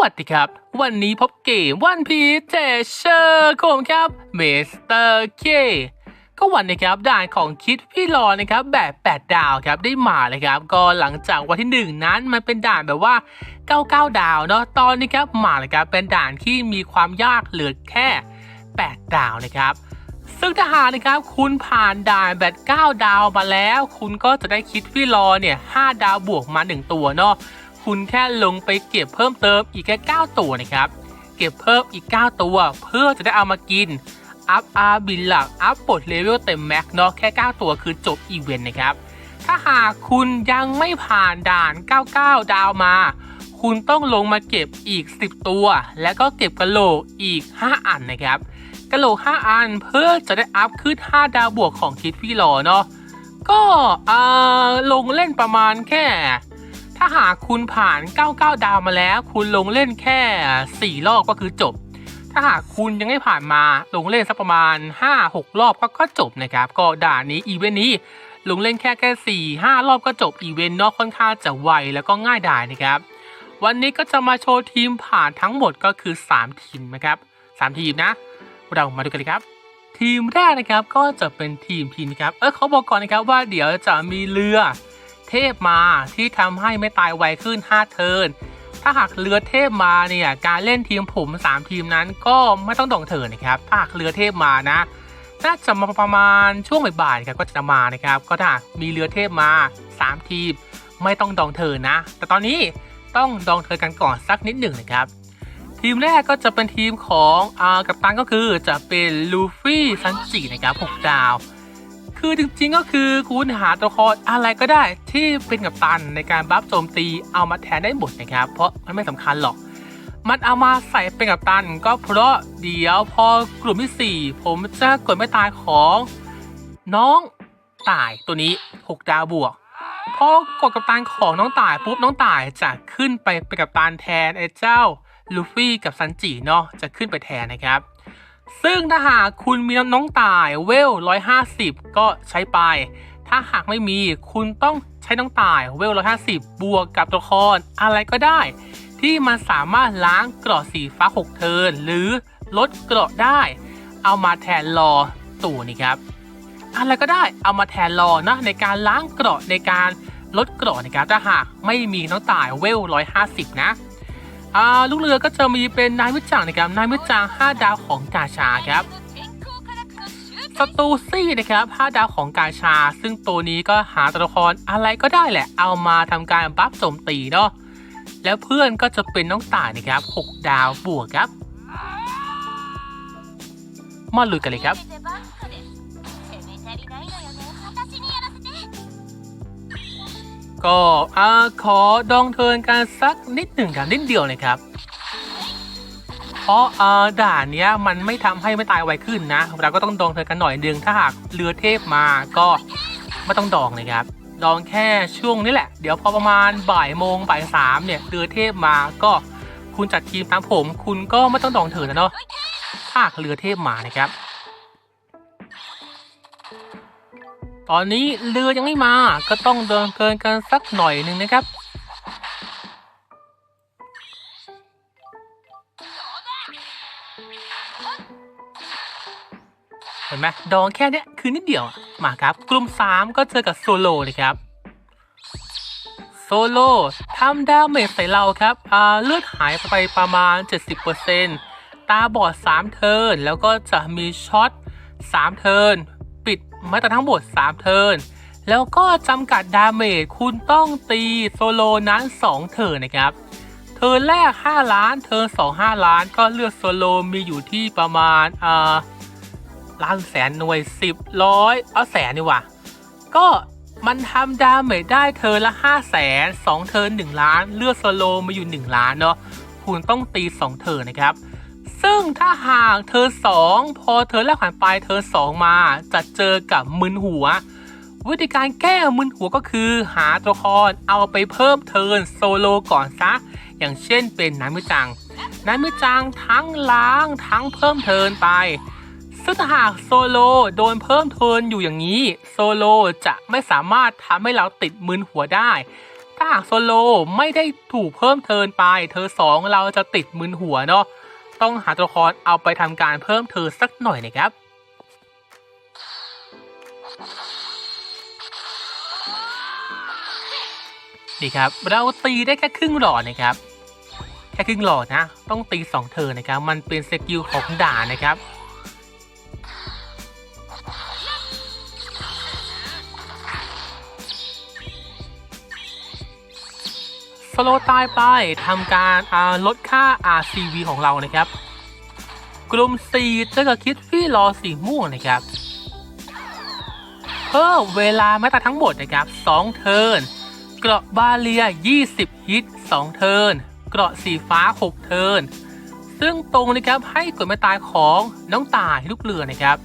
วัสดีครับ วันนี้พบเกมวันพีเจเชอร์ผมครับเมสเตอร์เคก็วันนะครับด่านของคิดพี่รอนะครับแบบ 8 ดาวครับได้มาเลยครับ ก็หลังจากวันที่ 1 นั้นมันเป็นด่านแบบว่า 99 ดาวเนาะตอนนี้ครับมาเลยครับเป็นด่านที่มีความยากเหลือแค่ 8 ดาวนะครับซึ่งถ้าหากนะครับคุณผ่านด่านแบบ9ดาวมาแล้ว คุณก็จะได้คิดพี่รอเนี่ย5ดาวบวกมา 1 ตัวเนาะ คุณแค่ลงไปเก็บเพิ่มเติมอีกแค่9ตัวนะครับ เก็บเพิ่มอีก 9 ตัว เพื่อจะได้เอามากิน อัพอาร์บินหลัก อัพปลดเลเวลเต็มแม็กเนาะแค่ 9 ตัวคือจบอีเวนต์นะครับ ถ้าหากคุณยังไม่ผ่านด่าน 99 ดาวมา คุณต้องลงมาเก็บอีก 10 ตัว แล้วก็เก็บกระโหลกอีก 5 อันนะครับกระโหลก 5 อันเพื่อจะได้อัพขึ้น 5 ดาวบวกของคิดฟี่รอเนาะก็อ่อลงเล่นประมาณแค่ ถ้าหากคุณผ่าน 99 ดาวมาแล้ว คุณลงเล่นแค่ 4 รอบก็คือจบ ถ้าหากคุณยังไม่ผ่านมาลงเล่นสักประมาณ 5-6 รอบก็ก็จบนะครับ ก็ด่านนี้อีเวนต์นี้ลงเล่นแค่แค่ 4 5 รอบก็จบอีเวนต์นอกค่อนข้างจะไวแล้วก็ง่ายดายนะครับ วันนี้ก็จะมาโชว์ทีมผ่านทั้งหมดก็คือ 3 ทีมนะครับ 3 ทีมนะ เรามาดูกันเลยครับ ทีมแรกนะครับก็จะเป็นทีมทีมครับ เออเขาบอกก่อนนะครับว่าเดี๋ยวจะมีเรือ เทพมาที่ทำให้ไม่ตายไวขึ้น 5 เทิร์น ถ้าหากเรือเทพมาเนี่ยการเล่นทีมผม 3 ทีมนั้นก็ไม่ต้องดองเทินนะครับถ้าหากเรือเทพมานะน่าจะมาประมาณช่วงบ่ายๆครับก็จะมานะครับก็ถ้ามีเรือเทพมา 3 ทีมไม่ต้องดองเทินนะ แต่ตอนนี้ต้องดองเทินกันก่อนสักนิดหนึ่งนะครับทีมแรกก็จะเป็นทีมของอ่ากัปตันก็คือจะเป็นลูฟี่ซันจินะครับ6ดาว คือจริงๆก็คือคุณหาตัวละครอะไรก็ได้ที่เป็นกัปตันในการบัฟโจมตีเอามาแทนได้หมดนะครับ เพราะมันไม่สำคัญหรอก มันเอามาใส่เป็นกัปตัน ก็เพราะเดี๋ยวพอกลุ่มที่ 4 ผมจะกดไม่ตายของน้องตายตัวนี้ 6 ดาวบวก พอกดกัปตันของน้องตายปุ๊บน้องตายจะขึ้นไปเป็นกัปตันแทนไอ้เจ้าลูฟี่กับซันจิเนาะจะขึ้นไปแทนนะครับ ซึ่งถ้าหากคุณมีน้องต่ายเวล 150 ก็ใช้ไป ถ้าหากไม่มีคุณต้องใช้น้องต่ายเวล 150 บวกกับตัวละครอะไรก็ได้ ที่มันสามารถล้างเกราะสีฟ้า 6 เทินหรือลดเกราะได้ เอามาแทนรอตู่นี่ครับอะไรก็ได้เอามาแทนรอนะในการล้างเกราะในการลดเกราะนะครับถ้าหากไม่มีน้องต่ายเวล 150 นะ ลูกเรือก็จะมีเป็นนายวิจังนะครับนายวิจัง5 ดาวของกาชาครับสตูซี่นะครับ5ดาวของกาชา ซึ่งตัวนี้ก็หาตัวละครอะไรก็ได้แหละ เอามาทำการบัฟโจมตีเนาะแล้วเพื่อนก็จะเป็นน้องต่ายนะครับ 6 ดาวบวกครับ มาลุยกันเลยครับ ก็อขอดองเทินกันสักนิดหนึ่งครับนิดเดียวเลยครับเพราะด่านเนี้ยมันไม่ทำให้ไม่ตายไวขึ้นนะ เราก็ต้องดองเทินกันหน่อยนึงถ้าหากเรือเทพมาก็ไม่ต้องดองเลยครับ ดองแค่ช่วงนี้แหละ เดี๋ยวพอประมาณบ่ายโมงบ่ายสามเนี่ยเรือเทพมาก็คุณจัดทีมตามผม คุณก็ไม่ต้องดองเทินนะเนาะถ้าหากเรือเทพมานะครับ ตอนนี้เรือยังไม่มา ก็ต้องเดินเกินกันสักหน่อยหนึ่งนะครับ เห็นไหมดองแค่นี้คือนิดเดียว มาครับ กลุ่ม 3 ก็เจอกับโซโลเลยครับ โซโลทำดาเมจใส่เราครับอ่าเลือดหายไปประมาณ 70%ตาบอด 3 เทิร์นแล้วก็จะมีช็อต 3 เทิร์น ปิดมาแต่ทั้งหมด 3 เทิร์นแล้วก็จำกัดดาเมจคุณต้องตีโซโลนั้น 2 เทิร์นนะครับ เทิร์นแรก 5 ล้าน เทิร์น2 5 ล้าน ก็เลือดโซโลมีอยู่ที่ประมาณอ่าล้านแสนหน่วย 10ร้อยเอาแสนดีกว่า ก็มันทำดาเมจได้เทิร์นละ 5 0 0แสน2เทิร์น1ล้าน เลือดโซโลมาอยู่ 1 ล้านเนาะคุณต้องตี 2 เทิร์นนะครับ ซึ่งถ้าหากเธอสองพอเธอแรกผ่านไปเธอสองมาจะเจอกับมึนหัว วิธีการแก้มึนหัวก็คือหาตัวละครเอาไปเพิ่มเทิร์นโซโลก่อนซะ อย่างเช่นเป็นน้ำมิจัง น้ำมิจังทั้งล้างทั้งเพิ่มเทิร์นไปซึ่งหากโซโลโดนเพิ่มเทิร์นอยู่อย่างนี้ โซโลจะไม่สามารถทำให้เราติดมึนหัวได้ ถ้าหากโซโลไม่ได้ถูกเพิ่มเทิร์นไป เธอสองเราจะติดมึนหัวเนาะ ต้องหาตัวละครเอาไปทำการเพิ่มเธอสักหน่อยนะครับ นี่ครับ เราตีได้แค่ครึ่งหลอดนะครับ แค่ครึ่งหลอดนะ ต้องตีสองเธอนนะครับ มันเป็นสกิลของด่านนะครับ โลตายไปทำการาลดค่า RCV ของเรานะครับ กลุ่ม4เจอกับคิดฟี่รอสีม่วงนะครับ เพิ่มเวลาแม้แต่ทั้งหมดนะครับ 2 เทิร์นเกราะบาเลีย 20 ฮิต 2 เทิร์นเกราะสีฟ้า 6 เทิร์นซึ่งตรงนะครับให้กดม่ตายของน้องตายลูกเรือนะครับ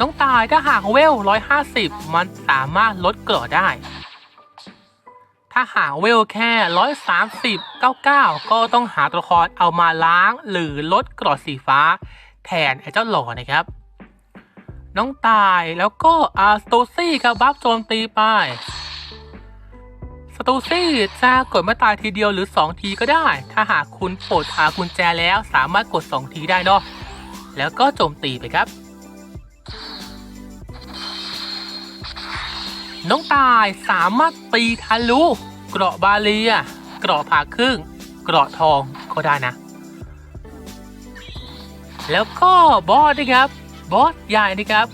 น้องตายถ้าหากเวล 150 มันสามารถลดเกราะได้ ถ้าหาเวลแค่ 130 99 ก็ต้องหาตัวละครเอามาล้างหรือลดกราะสีฟ้า แทนไอ้เจ้าหล่อนะครับ น้องตายแล้วก็อาสโตซี่ครับบัฟโจมตีไปสตูซี่จะกดไม่ตายทีเดียวหรือ 2 ทีก็ได้ ถ้าหากคุณปลดอากุญแจแล้วสามารถกด 2 ทีได้เนาะแล้วก็โจมตีไปครับ น้องตายสามารถตีทะลุเกราะบาเลียเกราะผ่าครึ่ง เกราะทองก็ได้นะ แล้วก็บอสนะครับ บอสใหญ่นะครับ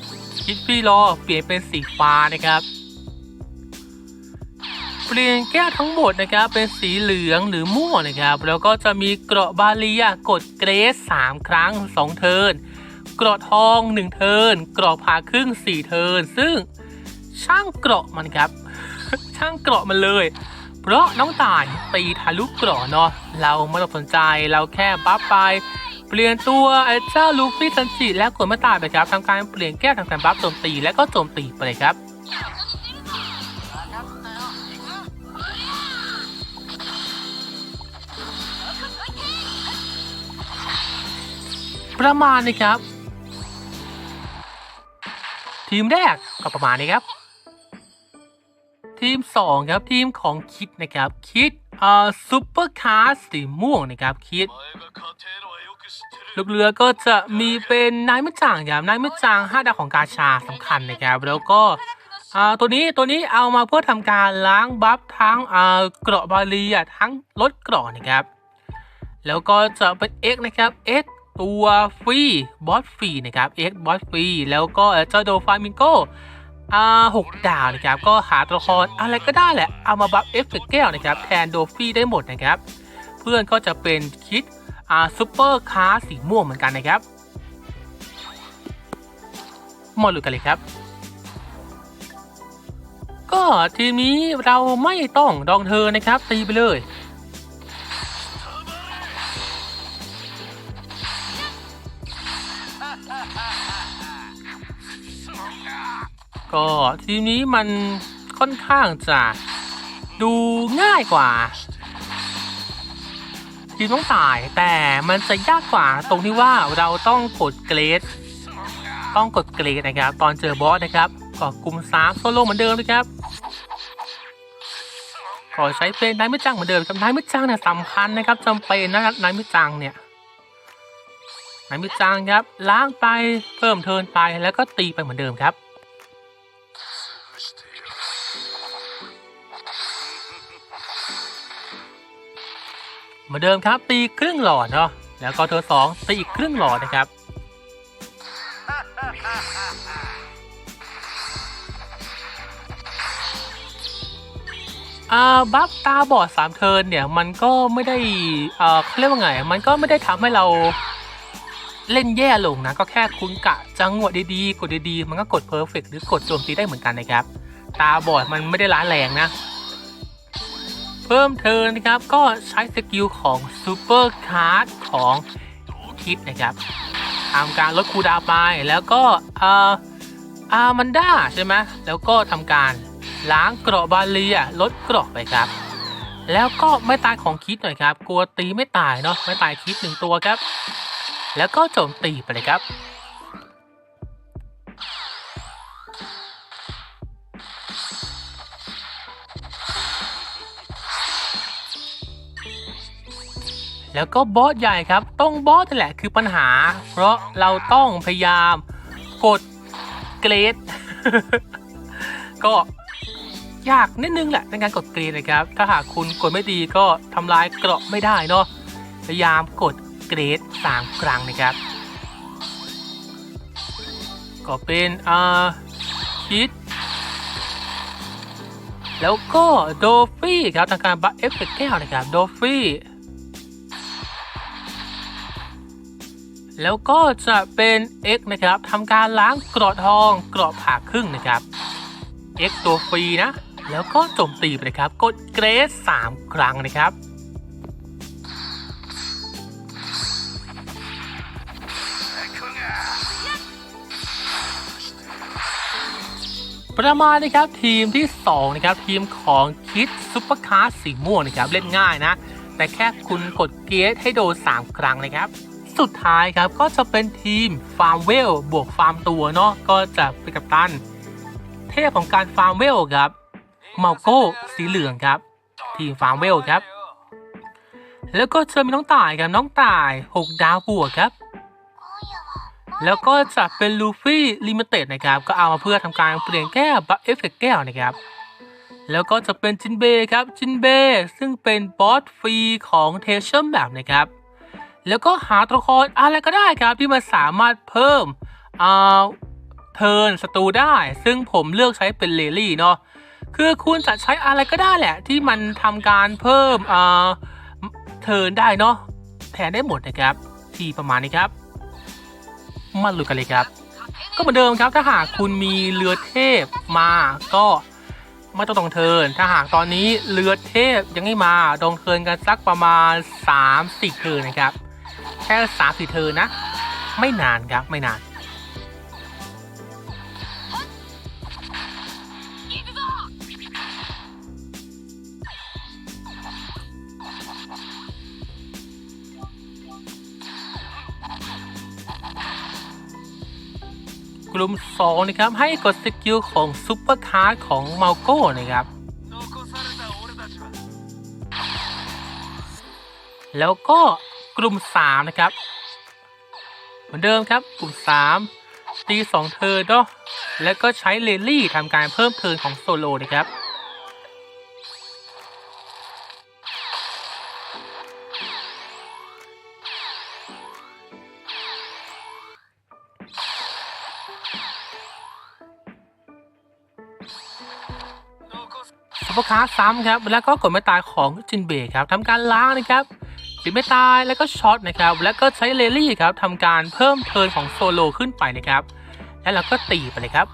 คิดฟี่รอเปลี่ยนเป็นสีฟ้านะครับเปลี่ยนแก้วทั้งหมดนะครับเป็นสีเหลืองหรือม่วงนะครับ แล้วก็จะมีเกราะบาเลียกดเกรส3ครั้ง 2 เทิร์นเกราะทอง 1 เทิร์นเกราะผ่าครึ่ง 4 เทิร์นซึ่ง ช่างเกราะมันครับ ช่างเกราะมันเลย เพราะน้องตายตีทะลุเกราะเนาะเราไม่ต้องสนใจเราแค่บัฟไป เปลี่ยนตัวไอ้เจ้าลูฟี่ซันจิและกดมาตายไปครับทำการเปลี่ยนแก้วทำการบัฟโจมตีและก็โจมตีไปเลยครับประมาณนี้ครับ ทีมแรกก็ประมาณนี้ครับ ทีม 2 ครับทีมของคิดนะครับ คิดเอ่อซูเปอร์คาร์สีม่วงนะครับคิด ลูกเรือก็จะมีเป็นนายมิจางครับนายมิจางห้าดาวของกาชาสำคัญนะครับ แล้วก็อ่าตัวนี้ตัวนี้เอามาเพื่อทำการล้างบัฟทั้งอ่าเกราะบาลีทั้งลดเกราะนะครับ แล้วก็จะเป็น X นะครับ X ตัวฟรีบอสฟรีนะครับ X บอสฟรีแล้วก็เจ้าโดฟามิงโก อ่าหกดาวนะครับก็หาตัวละครอะไรก็ได้แหละเอามาบัฟเอฟเฟกแก้วนะครับแทนโดฟรีได้หมดนะครับ เพื่อนก็จะเป็นคิดอ่าซูเปอร์คาร์สีม่วงเหมือนกันนะครับมาดูกันเลยครับ ก็ทีนี้เราไม่ต้องดองเธอนะครับตีไปเลย ก็ทีมนี้มันค่อนข้างจะดูง่ายกว่า ทีมต้องตายแต่มันจะยากกว่าตรงที่ว่าเราต้องกดเกรด ต้องกดเกรดนะครับ ตอนเจอบอสนะครับก็กลุ่มสามโซโล่เหมือนเดิมนะครับขอใช้เป็นนายมิจังเหมือนเดิมครับนายมิจังเนี่ยสำคัญนะครับจำเป็นนะนายมิจังเนี่ยนายมิจังครับล้างไปเพิ่มเทินไปแล้วก็ตีไปเหมือนเดิมครับ เหมือนเดิมครับ ตีครึ่งหลอดเนาะแล้วก็เธอสองตีอีกครึ่งหลอดนะครับ อ่าบัฟตาบอดสามเทินเนี่ยมันก็ไม่ได้เอ่อเขาเรียกว่าไง มันก็ไม่ได้ทำให้เราเล่นแย่ลงนะ ก็แค่คุณกะจังหวะดีๆ กดดีๆ มันก็กดเพอร์เฟกหรือกดโจมตีได้เหมือนกันนะครับ ตาบอดมันไม่ได้ร้านแรงนะ เพิ่มเทิร์นะครับ ก็ใช้สกิลของซูเปอร์คาร์ดของคิดนะครับทำการลดคูดาไปแล้วก็อ่ออามันด้าใช่ไหมแล้วก็ทำการล้างเกราะบาเลียลดเกราะไปครับ แล้วก็ไม่ตายของคิดหน่อยครับ กลัวตีไม่ตายเนาะไม่ตายคิดหนึ่งตัวครับ แล้วก็โจมตีไปเลยครับ แล้วก็บอสใหญ่ครับตรงบอสแหละคือปัญหา เพราะเราต้องพยายามกดเกรด ก็ยากนิดนึงแหละในการกดเกรดนะครับ ถ้าหากคุณกดไม่ดีก็ทำลายเกราะไม่ได้เนาะพยายามกดเกรด3ครั้งนะครับ ก็เป็นอ่าคิดแล้วก็โดฟี่ครับทางการบัฟเอฟเฟกแก้วนะครับโดฟี่ แล้วก็จะเป็น X นะครับทำการล้างกราะทองกราะผ่าครึ่งนะครับ X ตัวฟรีนะ แล้วก็โจมตีไปครับ กดเกรส3ครั้งนะครับประมาณนะครับทีมที่ 2 นะครับ ทีมของคิดซุปเปอร์คาร์สีม่วงนะครับ เล่นง่ายนะ แต่แค่คุณกดเกตให้โดน3 ครั้งนะครับ สุดท้ายครับก็จะเป็นทีมฟาร์มเวลบวกฟาร์มตัวเนาะก็จะเป็นกัปตัน เทพของการฟาร์มเวลครับเมาโก้สีเหลืองครับ ทีมฟาร์มเวลครับ แล้วก็จะมีน้องต่ายครับน้องต่าย 6 ดาวบวกครับ แล้วก็จะเป็นลูฟี่ลิมิเต็ดนะครับ ก็เอามาเพื่อทำการเปลี่ยนแก้วบัฟเอฟเฟกแก้วนะครับแล้วก็จะเป็นจินเบครับจินเบซึ่งเป็นบอสฟรีของเทเชมแบบนะครับ แล้วก็หาตัวละครอะไรก็ได้ครับที่มันสามารถเพิ่มอ่าเทิร์นศัตรูได้ ซึ่งผมเลือกใช้เป็นเลลี่เนาะคือคุณจะใช้อะไรก็ได้แหละ ที่มันทำการเพิ่มอ่าเทิร์นได้เนาะแทนได้หมดนะครับ ที่ประมาณนี้ครับ มาลุยกันเลยครับ ก็เหมือนเดิมครับถ้าหากคุณมีเรือเทพมาก็ไม่ต้องตองเทิร์นถ้าหากตอนนี้เรือเทพยังไม่มาดองเทิร์นกันสักประมาณ3 4เทิร์นนะครับ ค่สามสี่เทิร์นะ ไม่นานครับไม่นาน กลุ่ม2นะครับ ให้กดสกิลของซุปเปอร์คาร์ของเมาโก้นะครับแล้วก็ กลุ่ม3นะครับ เหมือนเดิมครับกลุ่ม3ตี2เทิร์นเนาะแล้วก็ใช้เลลี่ทำการเพิ่มเทิร์นของโซโลนะครับซุปเปอร์คาร์ซ้ำครับ แล้วก็กดไม่ตายของจินเบครับทำการล้างนะครับ ปิดไม่ตายแล้วก็ช็อตนะครับแล้วก็ใช้เลลี่ครับทำการเพิ่มเทิร์นของโซโลขึ้นไปนะครับ แล้วเราก็ตีไปเลยครับ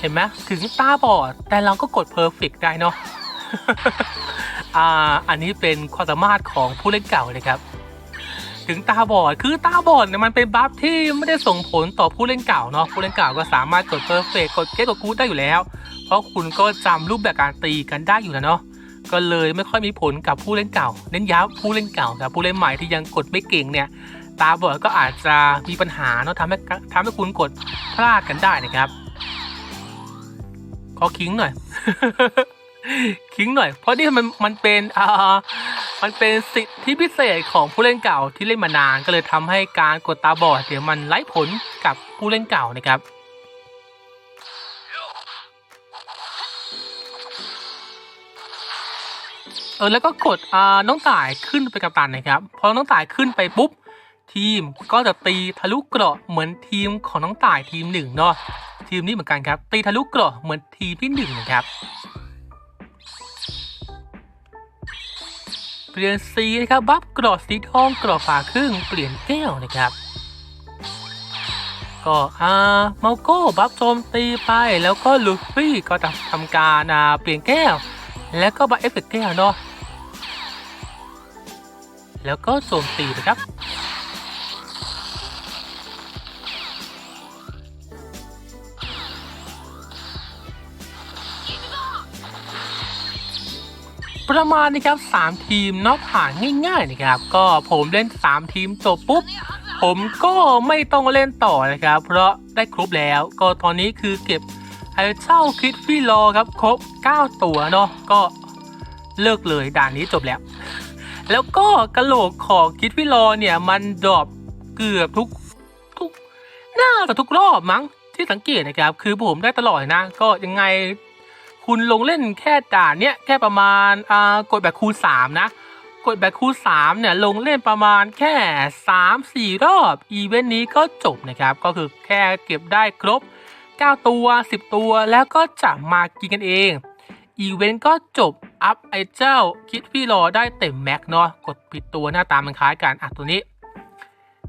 เห็นไหมถึงตาบอด แต่เราก็กดเพอร์เฟกได้เนาะ อ่า อันนี้เป็นความสามารถของผู้เล่นเก่าเลยครับ ถึงตาบอด คือตาบอดเนี่ยมันเป็นบัฟที่ไม่ได้ส่งผลต่อผู้เล่นเก่าเนาะผู้เล่นเก่าก็สามารถกดเพอร์เฟกกดเกตกดกูดได้อยู่แล้ว เพราะคุณก็จำรูปแบบการตีกันได้อยู่แล้วเนาะก็เลยไม่ค่อยมีผลกับผู้เล่นเก่า เน้นย้ำผู้เล่นเก่าครับผู้เล่นใหม่ที่ยังกดไม่เก่งเนี่ยตาบอดก็อาจจะมีปัญหาเนาะทำให้ทำให้คุณกดพลาดกันได้นะครับขอคิงหน่อยคิงหน่อย เพราะนี่มันมันเป็นอ่า มันเป็นสิทธิพิเศษของผู้เล่นเก่าที่เล่นมานานก็เลยทำให้การกดตาบอดเดี๋ยวมันไร้ผลกับผู้เล่นเก่านะครับเออแล้วก็กดอ่าน้องต่ายขึ้นไปกับตันนะครับพอน้องต่ายขึ้นไปปุ๊บทีมก็จะตีทะลุเกราะเหมือนทีมของน้องต่ายทีมหนึ่งเนาะทีมนี้เหมือนกันครับ ตีทะลุเกราะเหมือนทีมที่หนึ่งนะครับ เปลี่ยนสีนะครับบัฟกรอดสีทองกรอดฝาครึ่งเปลี่ยนแก้วนะครับ ก็อ่าเมาโก้บัฟโจมตีไปแล้วก็ลูฟี่ก็จะทำการอาเปลี่ยนแก้ว แล้วก็บัฟเอฟเฟกต์แก้วเนาะแล้วก็โจมตีนะครับ ประมาณนะครับสามทีมเนาะผ่านง่ายๆนะครับก็ผมเล่นสามทีมจบปุ๊บ ผมก็ไม่ต้องเล่นต่อนะครับ เพราะได้ครบแล้ว ก็ตอนนี้คือเก็บไอ้เจ้าคิดฟี่รอครับครบ 9 ตัวเนาะก็เลิกเลยด่านนี้จบแล้ว แล้วก็กระโหลกของคิดฟี่รอเนี่ยมันดรอปเกือบทุกทุกหน่าจะทุกรอบมั้งที่สังเกตนะครับ คือผมได้ตลอดนะ ก็ยังไง คุณลงเล่นแค่ด่านเนี้ยแค่ประมาณอ่ากดแบบคูณ3นะกดแบบคูณ3เนี่ยลงเล่นประมาณแค่ 3-4 รอบอีเวนต์นี้ก็จบนะครับ ก็คือแค่เก็บได้ครบ 9 ตัว 10 ตัวแล้วก็จะมากินกันเองอีเวนต์ก็จบอัพไอเจ้าคิดพี่รอได้เต็มแม็กเนาะกดปิดตัวหน้าตามันคล้ายกันอะตัวนี้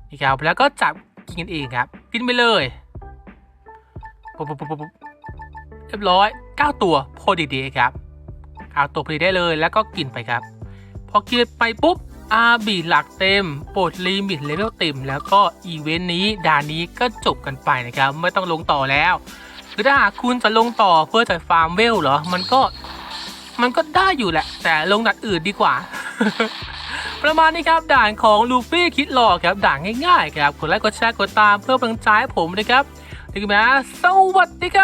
นี่ครับแล้วก็จับกินกันเองครับ กินไปเลยปุ๊บปุ๊บปุ๊บปุ๊บเรียบร้อย 9 ตัวพอดีๆครับเอาตัวพอดีได้เลยแล้วก็กินไปครับ พอกินไปปุ๊บอาบีหลักเต็มปรดลิมิตเลเวลเต็ม แล้วก็อีเวนต์นี้ด่านนี้ก็จบกันไปนะครับ ไม่ต้องลงต่อแล้วคือถ้าหากคุณจะลงต่อเพื่อจะฟาร์มเวลเหรอ มันก็มันก็ได้อยู่แหละ แต่ลงด่านอื่นดีกว่า ประมาณนี้ครับด่านของลูฟี่คิดหลอกครับด่านง่ายๆครับกดไลค์กดแชร์กดตามเพื่อเป็นกำลังใจให้ผมนะครับ 这个咩啊，生物抵抗。